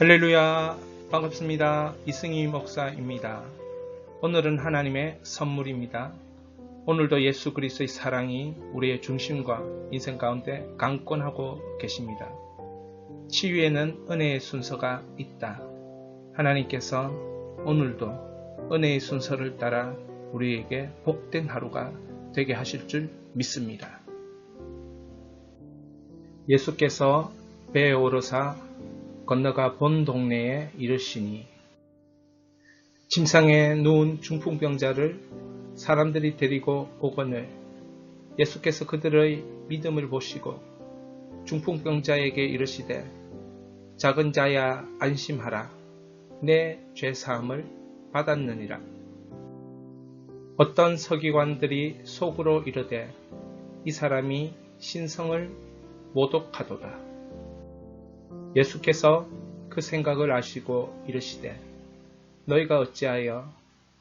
할렐루야 반갑습니다. 이승희 목사입니다. 오늘은 하나님의 선물입니다. 오늘도 예수 그리스도의 사랑이 우리의 중심과 인생 가운데 강권하고 계십니다. 치유에는 은혜의 순서가 있다. 하나님께서 오늘도 은혜의 순서를 따라 우리에게 복된 하루가 되게 하실 줄 믿습니다. 예수께서 배에 오르사 건너가 본 동네에 이르시니 침상에 누운 중풍병자를 사람들이 데리고 오거늘 예수께서 그들의 믿음을 보시고 중풍병자에게 이르시되 작은 자야 안심하라. 내 죄사함을 받았느니라. 어떤 서기관들이 속으로 이르되 이 사람이 신성을 모독하도다 예수께서 그 생각을 아시고 이르시되 너희가 어찌하여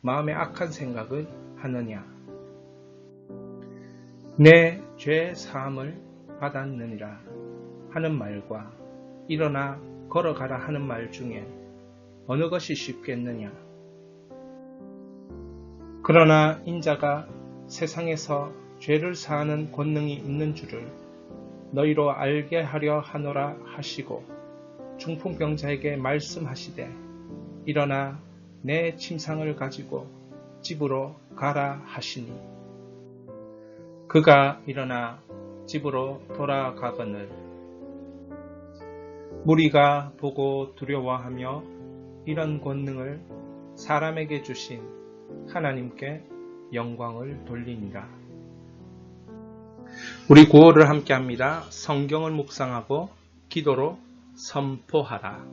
마음에 악한 생각을 하느냐? 내 죄 사함을 받았느니라 하는 말과 일어나 걸어가라 하는 말 중에 어느 것이 쉽겠느냐? 그러나 인자가 세상에서 죄를 사하는 권능이 있는 줄을 너희로 알게 하려 하노라 하시고 중풍병자에게 말씀하시되 일어나 내 침상을 가지고 집으로 가라 하시니 그가 일어나 집으로 돌아가거늘 무리가 보고 두려워하며 이런 권능을 사람에게 주신 하나님께 영광을 돌리니라. 우리 구호를 함께 합니다. 성경을 묵상하고 기도로 선포하라.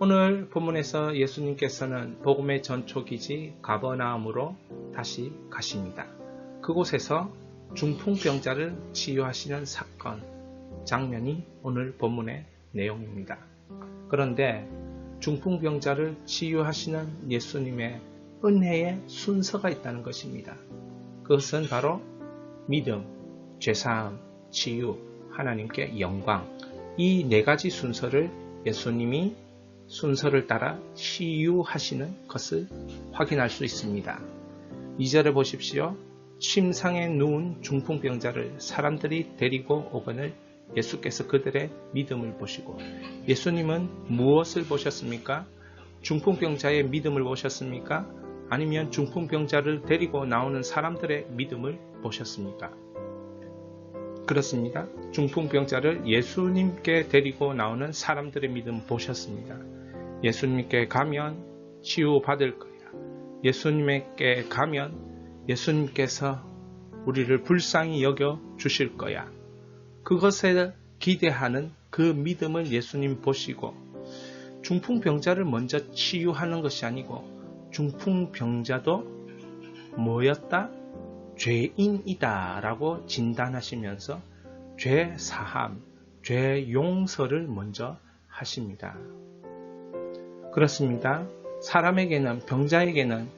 오늘 본문에서 예수님께서는 복음의 전초기지 가버나움으로 다시 가십니다. 그곳에서 중풍병자를 치유하시는 사건, 장면이 오늘 본문의 내용입니다. 그런데 중풍병자를 치유하시는 예수님의 은혜의 순서가 있다는 것입니다. 그것은 바로 믿음, 죄사함, 치유, 하나님께 영광 이 네 가지 순서를 예수님이 순서를 따라 치유하시는 것을 확인할 수 있습니다. 2절에 보십시오. 침상에 누운 중풍병자를 사람들이 데리고 오거늘 예수께서 그들의 믿음을 보시고 예수님은 무엇을 보셨습니까? 중풍병자의 믿음을 보셨습니까? 아니면 중풍병자를 데리고 나오는 사람들의 믿음을 보셨습니까? 그렇습니다. 중풍병자를 예수님께 데리고 나오는 사람들의 믿음 보셨습니다. 예수님께 가면 치유받을 거야. 예수님께 가면 예수님께서 우리를 불쌍히 여겨 주실 거야. 그것에 기대하는 그 믿음을 예수님 보시고 중풍병자를 먼저 치유하는 것이 아니고 중풍병자도 뭐였다? 죄인이다 라고 진단하시면서 죄 사함, 죄 용서를 먼저 하십니다. 그렇습니다. 사람에게는, 병자에게는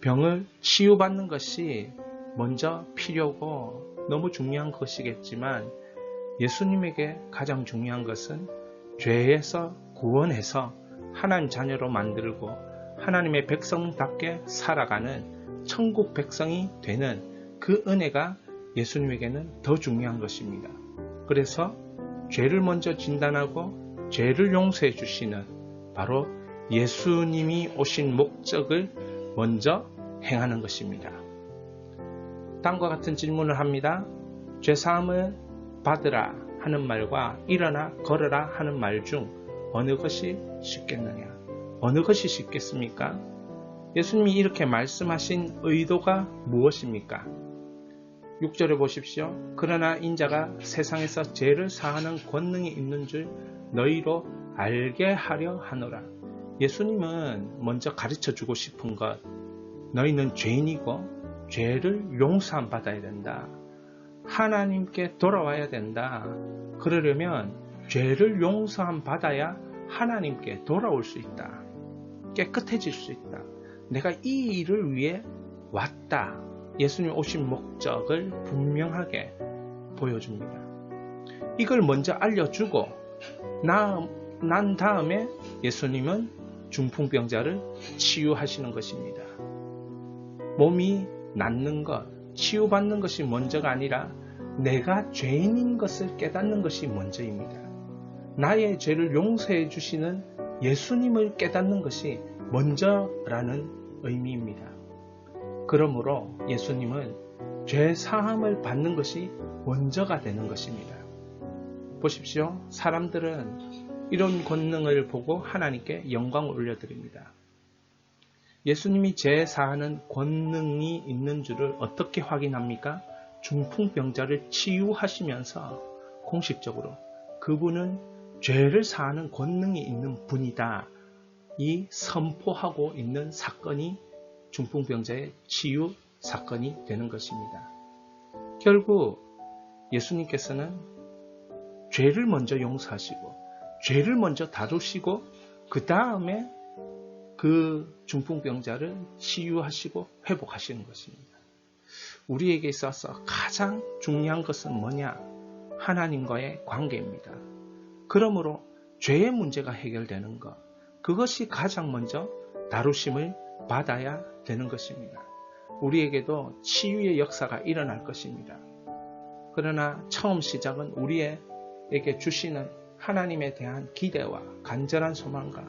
병을 치유받는 것이 먼저 필요고 너무 중요한 것이겠지만 예수님에게 가장 중요한 것은 죄에서 구원해서 하나님 자녀로 만들고 하나님의 백성답게 살아가는 천국 백성이 되는 그 은혜가 예수님에게는 더 중요한 것입니다. 그래서 죄를 먼저 진단하고 죄를 용서해 주시는 바로 예수님이 오신 목적을 먼저 행하는 것입니다. 다음과 같은 질문을 합니다. 죄사함을 받으라 하는 말과 일어나 걸어라 하는 말 중 어느 것이 쉽겠느냐? 어느 것이 쉽겠습니까? 예수님이 이렇게 말씀하신 의도가 무엇입니까? 6절에 보십시오. 그러나 인자가 세상에서 죄를 사하는 권능이 있는 줄 너희로 알게 하려 하노라. 예수님은 먼저 가르쳐 주고 싶은 것. 너희는 죄인이고 죄를 용서함 받아야 된다. 하나님께 돌아와야 된다. 그러려면 죄를 용서함 받아야 하나님께 돌아올 수 있다. 깨끗해질 수 있다. 내가 이 일을 위해 왔다. 예수님 오신 목적을 분명하게 보여줍니다. 이걸 먼저 알려주고 나 난 다음에 예수님은 중풍병자를 치유하시는 것입니다. 몸이 낫는 것, 치유받는 것이 먼저가 아니라 내가 죄인인 것을 깨닫는 것이 먼저입니다. 나의 죄를 용서해 주시는 예수님을 깨닫는 것이 먼저라는 의미입니다. 그러므로 예수님은 죄 사함을 받는 것이 먼저가 되는 것입니다. 보십시오. 사람들은 이런 권능을 보고 하나님께 영광을 올려드립니다. 예수님이 죄 사하는 권능이 있는 줄을 어떻게 확인합니까? 중풍병자를 치유하시면서 공식적으로 그분은 죄를 사하는 권능이 있는 분이다. 이 선포하고 있는 사건이 중풍병자의 치유 사건이 되는 것입니다. 결국 예수님께서는 죄를 먼저 용서하시고 죄를 먼저 다루시고 그 다음에 그 중풍병자를 치유하시고 회복하시는 것입니다. 우리에게 있어서 가장 중요한 것은 뭐냐? 하나님과의 관계입니다. 그러므로 죄의 문제가 해결되는 것, 그것이 가장 먼저 다루심을 받아야 되는 것입니다. 우리에게도 치유의 역사가 일어날 것입니다. 그러나 처음 시작은 우리에게 주시는 하나님에 대한 기대와 간절한 소망과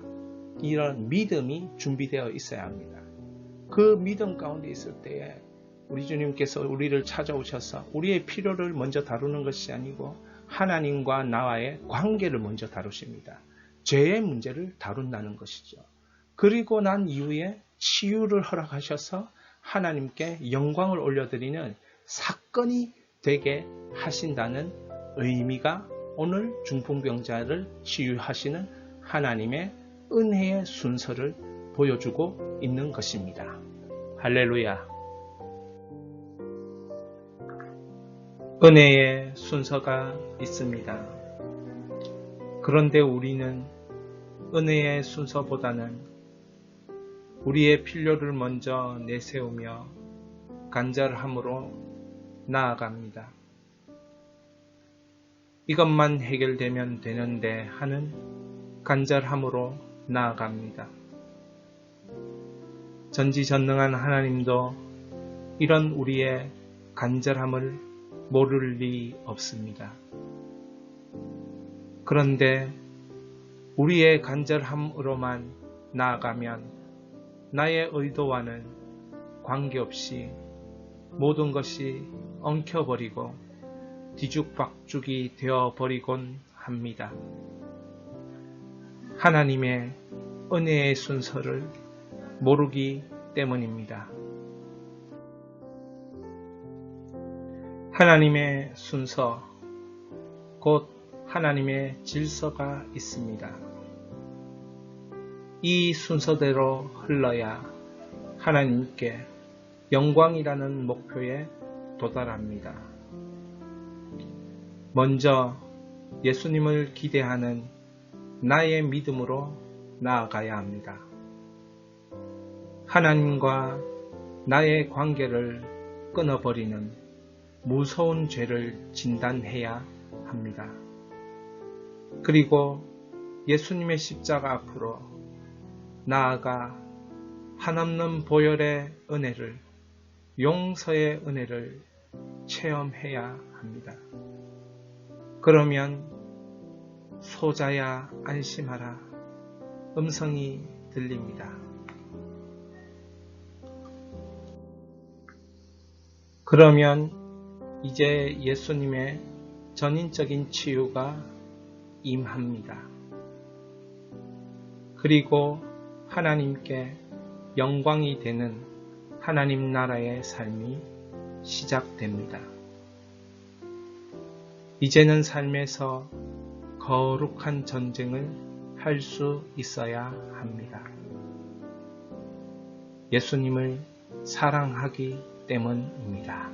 이런 믿음이 준비되어 있어야 합니다. 그 믿음 가운데 있을 때에 우리 주님께서 우리를 찾아오셔서 우리의 필요를 먼저 다루는 것이 아니고 하나님과 나와의 관계를 먼저 다루십니다. 죄의 문제를 다룬다는 것이죠. 그리고 난 이후에 치유를 허락하셔서 하나님께 영광을 올려드리는 사건이 되게 하신다는 의미가 오늘 중풍병자를 치유하시는 하나님의 은혜의 순서를 보여주고 있는 것입니다. 할렐루야. 은혜의 순서가 있습니다. 그런데 우리는 은혜의 순서보다는 우리의 필요를 먼저 내세우며 간절함으로 나아갑니다. 이것만 해결되면 되는데 하는 간절함으로 나아갑니다. 전지전능한 하나님도 이런 우리의 간절함을 모를 리 없습니다. 그런데 우리의 간절함으로만 나아가면 나의 의도와는 관계없이 모든 것이 엉켜버리고 뒤죽박죽이 되어버리곤 합니다. 하나님의 은혜의 순서를 모르기 때문입니다. 하나님의 순서, 곧 하나님의 질서가 있습니다. 이 순서대로 흘러야 하나님께 영광이라는 목표에 도달합니다. 먼저 예수님을 기대하는 나의 믿음으로 나아가야 합니다. 하나님과 나의 관계를 끊어버리는 무서운 죄를 진단해야 합니다. 그리고 예수님의 십자가 앞으로 나아가 한없는 보혈의 은혜를, 용서의 은혜를 체험해야 합니다. 그러면 소자야 안심하라 음성이 들립니다. 그러면 이제 예수님의 전인적인 치유가 임합니다. 그리고 하나님께 영광이 되는 하나님 나라의 삶이 시작됩니다. 이제는 삶에서 거룩한 전쟁을 할 수 있어야 합니다. 예수님을 사랑하기 때문입니다.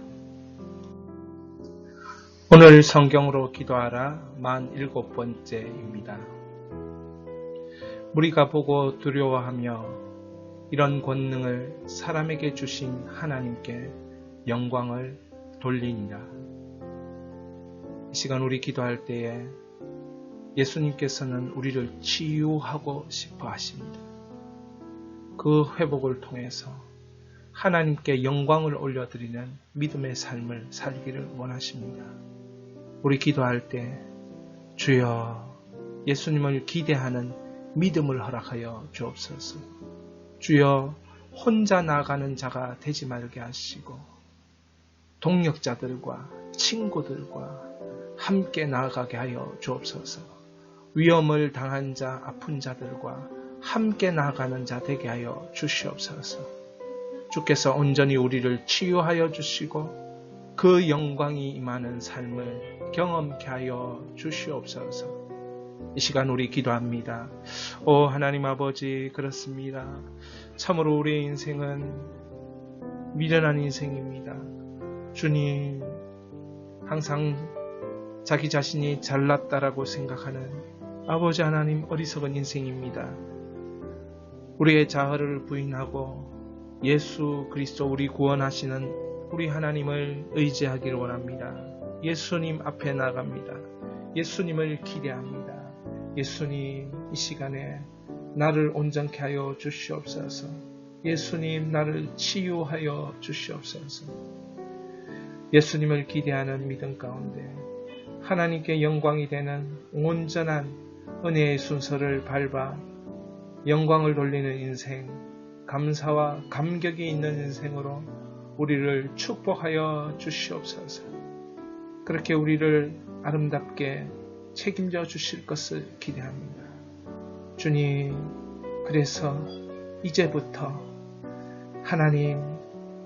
오늘 성경으로 기도하라 만 일곱 번째입니다. 우리가 보고 두려워하며 이런 권능을 사람에게 주신 하나님께 영광을 돌리니라. 이 시간 우리 기도할 때에 예수님께서는 우리를 치유하고 싶어 하십니다. 그 회복을 통해서 하나님께 영광을 올려드리는 믿음의 삶을 살기를 원하십니다. 우리 기도할 때 주여 예수님을 기대하는 믿음을 허락하여 주옵소서. 주여 혼자 나가는 자가 되지 말게 하시고 동력자들과 친구들과 함께 나아가게 하여 주옵소서. 위험을 당한 자, 아픈 자들과 함께 나아가는 자 되게 하여 주시옵소서. 주께서 온전히 우리를 치유하여 주시고 그 영광이 임하는 삶을 경험케 하여 주시옵소서. 이 시간 우리 기도합니다. 오 하나님 아버지 그렇습니다. 참으로 우리의 인생은 미련한 인생입니다. 주님 항상 자기 자신이 잘났다라고 생각하는 아버지 하나님 어리석은 인생입니다. 우리의 자아를 부인하고 예수 그리스도 우리 구원하시는 우리 하나님을 의지하기를 원합니다. 예수님 앞에 나갑니다. 예수님을 기대합니다. 예수님 이 시간에 나를 온전케 하여 주시옵소서. 예수님 나를 치유하여 주시옵소서. 예수님을 기대하는 믿음 가운데 하나님께 영광이 되는 온전한 은혜의 순서를 밟아 영광을 돌리는 인생, 감사와 감격이 있는 인생으로 우리를 축복하여 주시옵소서. 그렇게 우리를 아름답게 책임져 주실 것을 기대합니다. 주님, 그래서 이제부터 하나님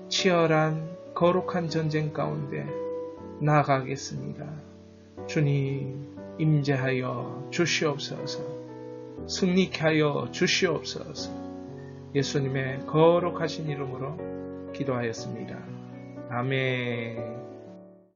치열한 거룩한 전쟁 가운데 나아가겠습니다. 주님, 임재하여 주시옵소서. 승리케 하여 주시옵소서. 예수님의 거룩하신 이름으로 기도하였습니다. 아멘.